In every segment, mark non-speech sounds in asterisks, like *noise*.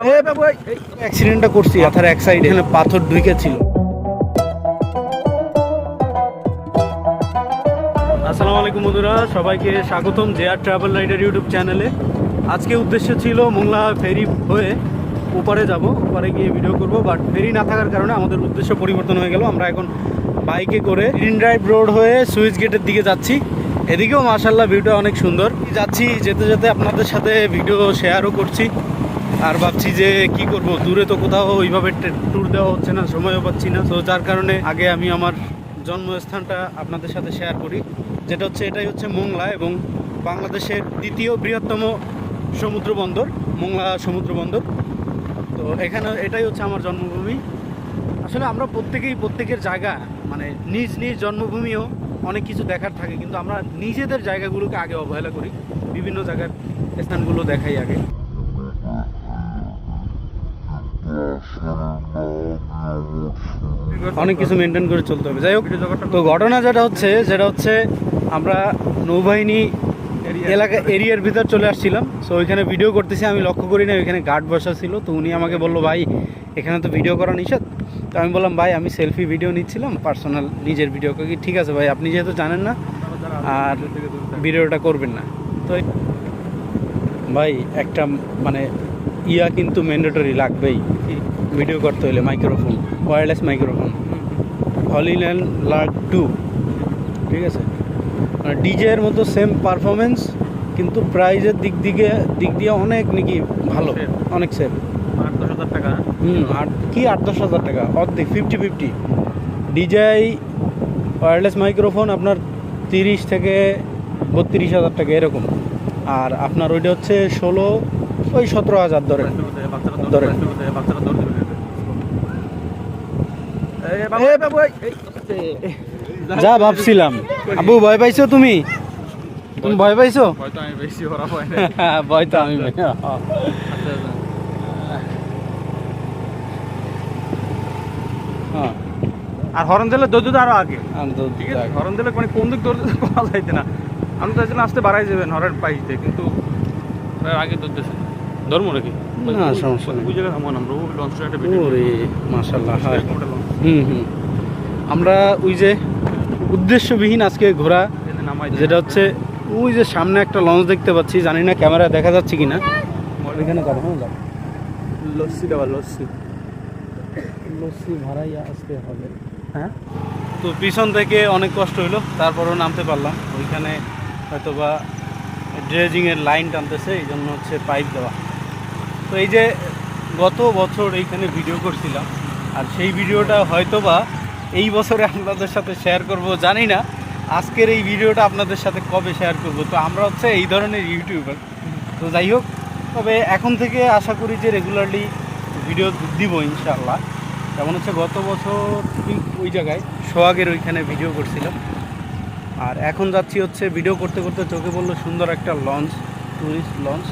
অ্যাক্সিডেন্টটা করছি মাথার এক সাইডে এখানে পাথর ঢুকে ছিল। আসসালামু আলাইকুম বন্ধুরা, সবাইকে স্বাগতম জেআর ট্রাভেল রাইডার ইউটিউব চ্যানেলে আজকে উদ্দেশ্য ছিল মোংলা ফেরি হয়ে ওপারে যাব, ওপারে গিয়ে ভিডিও করব বাট ফেরি না থাকার কারণে আমাদের উদ্দেশ্য পরিবর্তন হয়ে গেল। আমরা এখন বাইকে করে গ্রিন ড্রাইভ রোড হয়ে সুইচ গেটের দিকে যাচ্ছি। এদিকেও মার্শাল্লাহ ভিউটা অনেক সুন্দর। যাচ্ছি, যেতে যেতে আপনাদের সাথে ভিডিও শেয়ারও করছি। আর ভাবছি যে কি করব? দূরে তো কোথাও ওইভাবে ট্যুর দেওয়া হচ্ছে না, সময়ও পাচ্ছি না। তো যার কারণে আগে আমি আমার জন্মস্থানটা আপনাদের সাথে শেয়ার করি। যেটা হচ্ছে, এটাই হচ্ছে মোংলা এবং বাংলাদেশের দ্বিতীয় বৃহত্তম সমুদ্র বন্দর, মোংলা সমুদ্র বন্দর। তো এখানে, এটাই হচ্ছে আমার জন্মভূমি। আসলে আমরা প্রত্যেকেই, প্রত্যেকের জায়গা মানে নিজ নিজ জন্মভূমিও অনেক কিছু দেখার থাকে, কিন্তু আমরা নিজেদের জায়গাগুলোকে আগে অবহেলা করি। বিভিন্ন জায়গার স্থানগুলো দেখাই আগে। অনেক কিছু মেনটেন করে চলতে হবে। যাই হোক, তো ঘটনা যেটা হচ্ছে যেটা হচ্ছে আমরা নৌবাহিনী এলাকা, এরিয়ার ভিতর চলে আসছিলাম। সো ওইখানে ভিডিও করতেছি, আমি লক্ষ্য করি না, ওইখানে গার্ড বসা ছিল। তো উনি আমাকে বলল, ভাই, এখানে তো ভিডিও করা নিষেধ। তো আমি বললাম, ভাই, আমি সেলফি ভিডিও নিচ্ছিলাম পার্সোনাল নিজের ভিডিও ঠিক আছে ভাই, আপনি যেহেতু জানেন না, আর ভিডিওটা করবেন না। তো ভাই, একটা মানে ইয়া কিন্তু ম্যান্ডেটরি লাগবেই। ভিডিও করতে হলে microphone wireless microphone Hollyland lark two ঠিক আছে? ডিজে এর মতো সেম পারফরমেন্স কিন্তু প্রাইজের দিক দিকে দিক দিয়ে অনেক নাকি ভালো. অনেক সেম আট দশ হাজার টাকা। হুম আট কি আট দশ হাজার টাকা? অর্ধেক fifty fifty DJI wireless microphone আপনার তিরিশ থেকে বত্রিশ হাজার টাকা এরকম। আর আপনার ওইটা হচ্ছে ষোলো ওই সতেরো হাজার ধরে। ধরে। যা ভাবছিলাম। আবু ভয় পাইছো তুমি? তুমি ভয় পাইছো? হয়। *laughs* ভয় তো আমি। আচ্ছা, আচ্ছা। হ্যাঁ, আর হরন দিলে দৌড় আরও আগে। আমি ঠিক আছে? হরন দিলে মানে কোন দিক দৌড় পাওয়া যাইতে না। আমি তো চাইছিলাম আসতে বাড়াই যাবেন হরের পাইতে কিন্তু আগে দৌড়তেছে। ধর্ম নাকি? না, সমস্যা নেই। জায়গায় না আমরা ওই লঞ্চটা একটা ওরে মাশাল্লাহ হয়। হুম হুম। আমরা ওই যে উদ্দেশ্যবিহীন আজকে ঘোরা যেটা হচ্ছে ওই যে সামনে একটা লঞ্চ দেখতে পাচ্ছি জানি না ক্যামেরা দেখা যাচ্ছে কিনা। ওইখানে যাব হ্যাঁ যাব লস্যি দেওয়া লস্যি। লস্যি ভাড়াই আসতে হবে। হ্যাঁ? তো পিছন থেকে অনেক কষ্ট হইল তারপরও নামতে পারলাম। ওইখানে হয়তো বা ড্রেজিংয়ের লাইন টানতেছে এই জন্য হচ্ছে পাইপ দেওয়া। তো এই যে গত বছর এইখানে ভিডিও করছিলাম, আর সেই ভিডিওটা হয়তো বা এই বছরে আপনাদের সাথে শেয়ার করব, জানি না। আজকের এই ভিডিওটা আপনাদের সাথে কবে শেয়ার করব? তো আমরা হচ্ছে এই ধরনের ইউটিউবার তো যাই হোক, তবে এখন থেকে আশা করি যে রেগুলারলি ভিডিও দিব ইনশাআল্লাহ। যেমন হচ্ছে গত বছর ওই জায়গায় সোহাগের ওইখানে ভিডিও করছিলাম। আর এখন যাচ্ছি হচ্ছে ভিডিও করতে করতে চোখে পড়ল সুন্দর একটা লঞ্চ টুরিস্ট লঞ্চ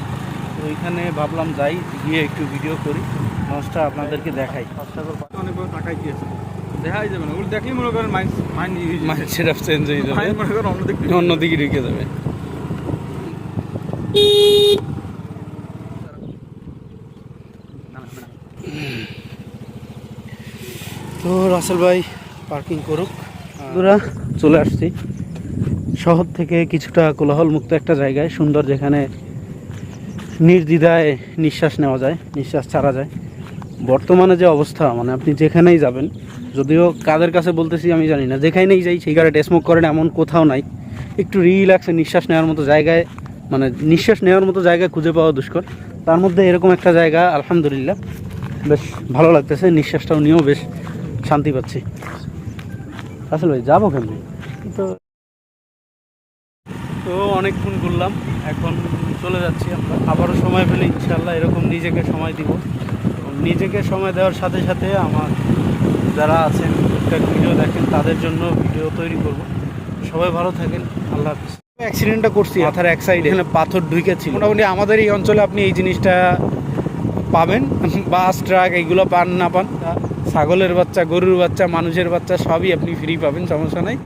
তো ওইখানে ভাবলাম যাই গিয়ে একটু ভিডিও করি লঞ্চটা আপনাদেরকে দেখাই। অনেকগুলো টাকাই দিয়েছে দেখাই যাবে না ওগুলো দেখলেই মনে করেন mind mind mind set change হয়ে যাবে। মাইন্ড মনে করেন অন্যদিক অন্যদিকে ঢুকে যাবে। তো রাসেল ভাই পার্কিং করুক। বন্ধুরা চলে আসছি। শহর থেকে কিছুটা কোলাহল মুক্ত একটা জায়গায় সুন্দর যেখানে নির্দ্বিধায় নিঃশ্বাস নেওয়া যায়, নিঃশ্বাস ছাড়া যায়। বর্তমানে যে অবস্থা মানে আপনি যেখানেই যাবেন, যদিও কাদের কাছে বলতেছি আমি জানি না, যেখানেই যাই, সিগারেট, স্মোক করেন এমন কোথাও নাই। একটু রিল্যাক্সে নিঃশ্বাস নেওয়ার মতো জায়গায় মানে নিঃশ্বাস নেওয়ার মতো জায়গা খুঁজে পাওয়া দুষ্কর। তার মধ্যে এরকম একটা জায়গা, আলহামদুলিল্লাহ, বেশ ভালো লাগতেছে, নিঃশ্বাসটাও নিয়েও বেশ শান্তি পাচ্ছি। আসলে ভাই, যাব কেমনি? তো তো অনেকক্ষণ ঘুরলাম, এখন চলে যাচ্ছি আমরা। আবারও সময় পেলে ইনশাল্লাহ এরকম নিজেকে সময় দিব। এবং নিজেকে সময় দেওয়ার সাথে সাথে আমার যারা আছেন টুকটাক ভিডিও দেখেন তাদের জন্য ভিডিও তৈরি করব। সবাই ভালো থাকেন আল্লাহ হাফিজ। অ্যাক্সিডেন্টটা করছি মাথার এক সাইডে এখানে পাথর ঢুকেছি মোটামুটি আমাদের এই অঞ্চলে আপনি এই জিনিসটা পাবেন। বাস ট্রাক এইগুলো পান না পান। ছাগলের বাচ্চা গরুর বাচ্চা মানুষের বাচ্চা সবই আপনি ফ্রি পাবেন সমস্যা নাই।